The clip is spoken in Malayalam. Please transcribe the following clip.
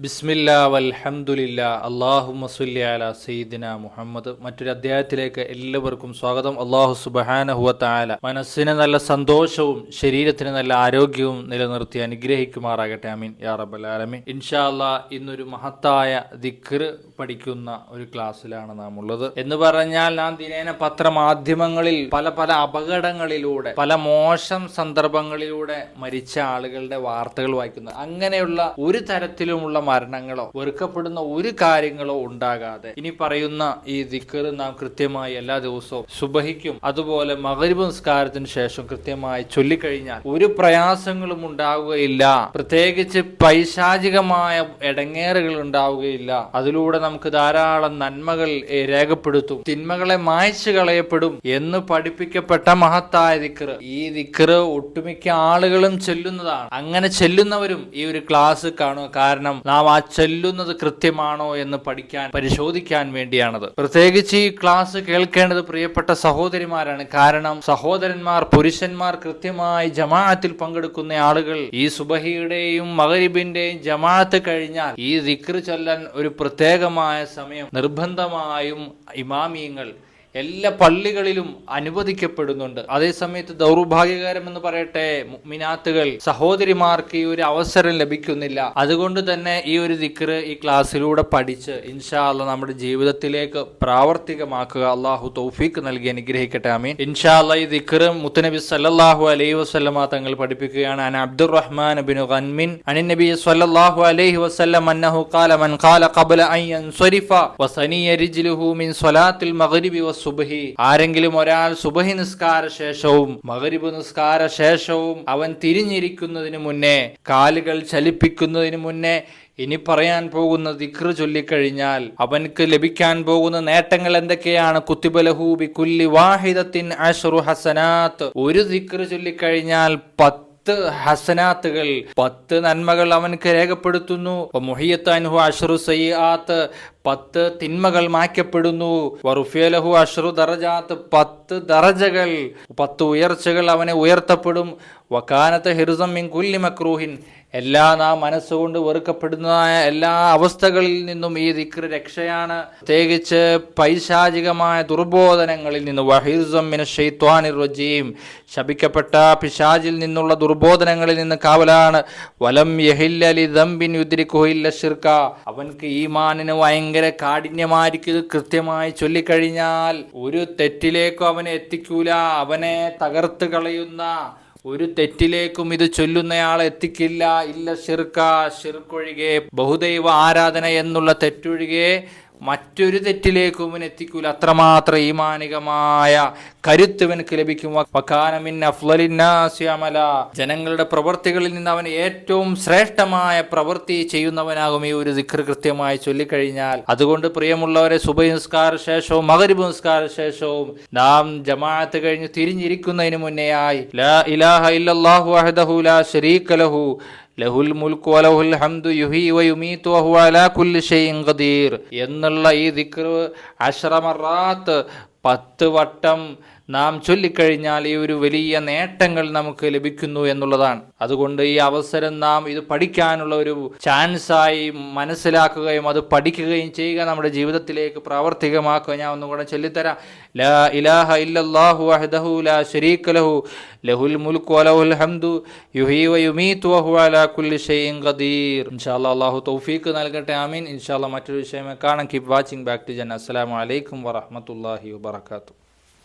ബിസ്മില്ല വൽഹമുല്ല അള്ളാഹു മസുല്ല അല സയ്യിദിന മുഹമ്മദ്. മറ്റൊരു അധ്യായത്തിലേക്ക് എല്ലാവർക്കും സ്വാഗതം. അള്ളാഹു സുബഹാനഹുവത്തായ മനസ്സിന് നല്ല സന്തോഷവും ശരീരത്തിന് നല്ല ആരോഗ്യവും നിലനിർത്തി അനുഗ്രഹിക്കുമാറാകട്ടെ. അമീൻ യാ റബ്ബൽ ആലമീൻ. ഇൻഷാ അല്ലാ ഇന്നൊരു മഹത്തായ ദിക്ർ പഠിക്കുന്ന ഒരു ക്ലാസ്സിലാണ് നാം ഉള്ളത് എന്ന് പറഞ്ഞാൽ നാം ദിനേന പത്രമാധ്യമങ്ങളിൽ പല പല അപകടങ്ങളിലൂടെ പല മോശം സന്ദർഭങ്ങളിലൂടെ മരിച്ച ആളുകളുടെ വാർത്തകൾ വായിക്കുന്നത്. അങ്ങനെയുള്ള ഒരു തരത്തിലുമുള്ള മരണങ്ങളോ വെറുക്കപ്പെടുന്ന ഒരു കാര്യങ്ങളോ ഉണ്ടാകാതെ. ഇനി പറയുന്ന ഈ ദിക്കർ നാം കൃത്യമായി എല്ലാ ദിവസവും സുബഹിക്കും അതുപോലെ മകരിബ് നിസ്കാരത്തിന് ശേഷം കൃത്യമായി ചൊല്ലിക്കഴിഞ്ഞാൽ ഒരു പ്രയാസങ്ങളും ഉണ്ടാവുകയില്ല. പ്രത്യേകിച്ച് പൈശാചികമായ ഇടങ്ങേറുകൾ ഉണ്ടാവുകയില്ല. അതിലൂടെ നമുക്ക് ധാരാളം നന്മകൾ രേഖപ്പെടുത്തും. തിന്മകളെ മായച്ചു കളയപ്പെടും എന്ന് പഠിപ്പിക്കപ്പെട്ട മഹത്തായ ദിക്കർ. ഈ ദിക്കർ ഒട്ടുമിക്ക ആളുകളും ചെല്ലുന്നതാണ്. അങ്ങനെ ചെല്ലുന്നവരും ഈ ഒരു ക്ലാസ് കാണുക കാരണം നാം ആ ചെല്ലുന്നത് കൃത്യമാണോ എന്ന് പഠിക്കാൻ പരിശോധിക്കാൻ വേണ്ടിയാണത്. പ്രത്യേകിച്ച് ഈ ക്ലാസ് കേൾക്കേണ്ടത് പ്രിയപ്പെട്ട സഹോദരിമാരാണ്. കാരണം സഹോദരന്മാർ പുരുഷന്മാർ കൃത്യമായി ജമാഅത്തിൽ പങ്കെടുക്കുന്ന ആളുകൾ ഈ സുബഹിയുടെയും മകരിബിന്റെയും ജമാഅത്ത് കഴിഞ്ഞാൽ ഈ ദിക്ർ ചൊല്ലാൻ ഒരു പ്രത്യേകമായ സമയം നിർബന്ധമായും ഇമാമിയങ്ങൾ എല്ലാ പള്ളികളിലും അനുവദിക്കപ്പെടുന്നുണ്ട്. അതേസമയത്ത് ദൗർഭാഗ്യകരം എന്ന് പറയട്ടെ മിനാത്തുകൾ സഹോദരിമാർക്ക് ഈ ഒരു അവസരം ലഭിക്കുന്നില്ല. അതുകൊണ്ട് തന്നെ ഈ ഒരു ദിക്ർ ഈ ക്ലാസ്സിലൂടെ പഠിച്ച് ഇൻഷാല്ല നമ്മുടെ ജീവിതത്തിലേക്ക് പ്രാവർത്തികമാക്കുക. അള്ളാഹു തൗഫീഖ് നൽകി അനുഗ്രഹിക്കട്ടെ. അമീൻ ഇൻഷാല്ല ഈ ദിക്റ് മുത്തനബി സല്ലാഹു അലൈഹി വസല്ലമ തങ്ങൾ പഠിപ്പിക്കുകയാണ്. അൻ അബ്ദുറഹ്മാൻ ബിൻ ഗൻമിൻ അനിൻ നബി സല്ലല്ലാഹു അലൈഹി വസല്ലം അന്നഹു ഖാല മൻ ഖാല ഖബ്ല അൻ സ്വരിഫ വസനിയ റിജ്ലുഹു മിൻ സ്വലാത്തിൽ മഗ്രിബി വസുബ്ഹി ആരെങ്കിലും ഒരാൾ സുബഹി നിസ്കാര ശേഷവും മകരിബ് നിസ്കാര ശേഷവും അവൻ തിരിഞ്ഞിരിക്കുന്നതിന് മുന്നേ കാലുകൾ ചലിപ്പിക്കുന്നതിന് മുന്നേ ഇനി പറയാൻ പോകുന്ന ദിക്ർ ചൊല്ലിക്കഴിഞ്ഞാൽ അവൻക്ക് ലഭിക്കാൻ പോകുന്ന നേട്ടങ്ങൾ എന്തൊക്കെയാണ്? കുത്തിബലഹൂബി കുല്ലി വാഹിദത്തിൻ അഷറു ഹസനാത്ത്. ഒരു ദിക്ർ ചൊല്ലിക്കഴിഞ്ഞാൽ പത്ത് പത്ത് ഹസനാത്തുകൾ പത്ത് നന്മകൾ അവനക്ക് രേഖപ്പെടുത്തുന്നു. മുഹിയത്തൻഹു അഷറു സയ്യാത്ത് പത്ത് തിന്മകൾ മായ്ക്കപ്പെടുന്നു. വറുഫിയലഹു അഷറു ദറജാത്ത് പത്ത് ദറജകൾ പത്ത് ഉയർച്ചകൾ അവനെ ഉയർത്തപ്പെടും. വക്കാനത്ത് മിൻ കുല്ലി മക്രൂഹിൻ. എല്ലാ നാം മനസ്സുകൊണ്ട് വെറുക്കപ്പെടുന്നതായ എല്ലാ അവസ്ഥകളിൽ നിന്നും ഈ ദിക്ര രക്ഷയാണ്. പ്രത്യേകിച്ച് പൈശാചികമായ ദുർബോധനങ്ങളിൽ നിന്ന്. വഹിർസം മിന ഷെയ്ത്വാനിർ റജീം. ശപിക്കപ്പെട്ട പിശാചിൽ നിന്നുള്ള ദുർബോധനങ്ങളിൽ നിന്ന് കാവലാണ്. വലം യഹില്ലലി ദംബിൻ യുദ്രിക്കുഹില്ല ഷിർക്ക അവൻക്ക് ഈമാനിന് ഭയങ്കര കാഠിന്യമായിരിക്കും കൃത്യമായി ചൊല്ലിക്കഴിഞ്ഞാൽ. ഒരു തെറ്റിലേക്കും അവനെ എത്തിക്കൂല. അവനെ തകർത്ത് കളയുന്ന ഒരു തെറ്റിലേക്കും ഇത് ചൊല്ലുന്നയാൾ എത്തിക്കില്ല. ഇല്ല ഷിർക്ക ഷിർക്കൊഴികെ ബഹുദൈവ ആരാധന എന്നുള്ള തെറ്റൊഴികെ മറ്റൊരു തെറ്റിലേക്കും ഇവൻ എത്തിക്കൂല. അത്രമാത്രം ഈമാനികമായ കരുത്ത് ഇവനക്ക് ലഭിക്കും. ജനങ്ങളുടെ പ്രവൃത്തികളിൽ നിന്ന് അവൻ ഏറ്റവും ശ്രേഷ്ഠമായ പ്രവൃത്തി ചെയ്യുന്നവനാകും ഈ ഒരു ദിക്ർ കൃത്യമായി ചൊല്ലിക്കഴിഞ്ഞാൽ. അതുകൊണ്ട് പ്രിയമുള്ളവരെ സുബൈ നിസ്കാര ശേഷവും മകരിബ് നിസ്കാര ശേഷവും നാം ജമാഅത്ത് കഴിഞ്ഞ് തിരിഞ്ഞിരിക്കുന്നതിന് മുന്നേയായി. ലാ ഇലാഹ അഹദഹു ലാ ലഹുൽ മുൽക്ക് വലഹുൽ ഹംദു യുഹി വയുമീതു വഹു അലാ കുല്ലി ഷൈഇൻ ഖദീർ. എന്നുള്ള ഈ ദിക്ർ അശ്രമറാത്ത് പത്ത് വട്ടം നാം ചൊല്ലിക്കഴിഞ്ഞാൽ ഈ ഒരു വലിയ നേട്ടങ്ങൾ നമുക്ക് ലഭിക്കുന്നു എന്നുള്ളതാണ്. അതുകൊണ്ട് ഈ അവസരം നാം ഇത് പഠിക്കാനുള്ള ഒരു ചാൻസായി മനസ്സിലാക്കുകയും അത് പഠിക്കുകയും ചെയ്യുക നമ്മുടെ ജീവിതത്തിലേക്ക് പ്രാവർത്തികമാക്കുക. ഞാൻ ഒന്നുകൂടെ ചൊല്ലിത്തരാം. ലാ ഇലാഹ ഇല്ലല്ലാഹു ലാ ലഹു. ലഹുൽ വലഹുൽ ഹംദു. വഹു അലാ കുല്ലി ഖദീർ. അല്ലാഹു തൗഫീഖ് നൽകട്ടെ. ആമീൻ. മറ്റൊരു വിഷയമായി കാണാം. കീപ് വാച്ചിങ് ബാക്ക് ടു ജൻ അസ്സലാമു അലൈക്കും വറഹ്മത്തുള്ളാഹി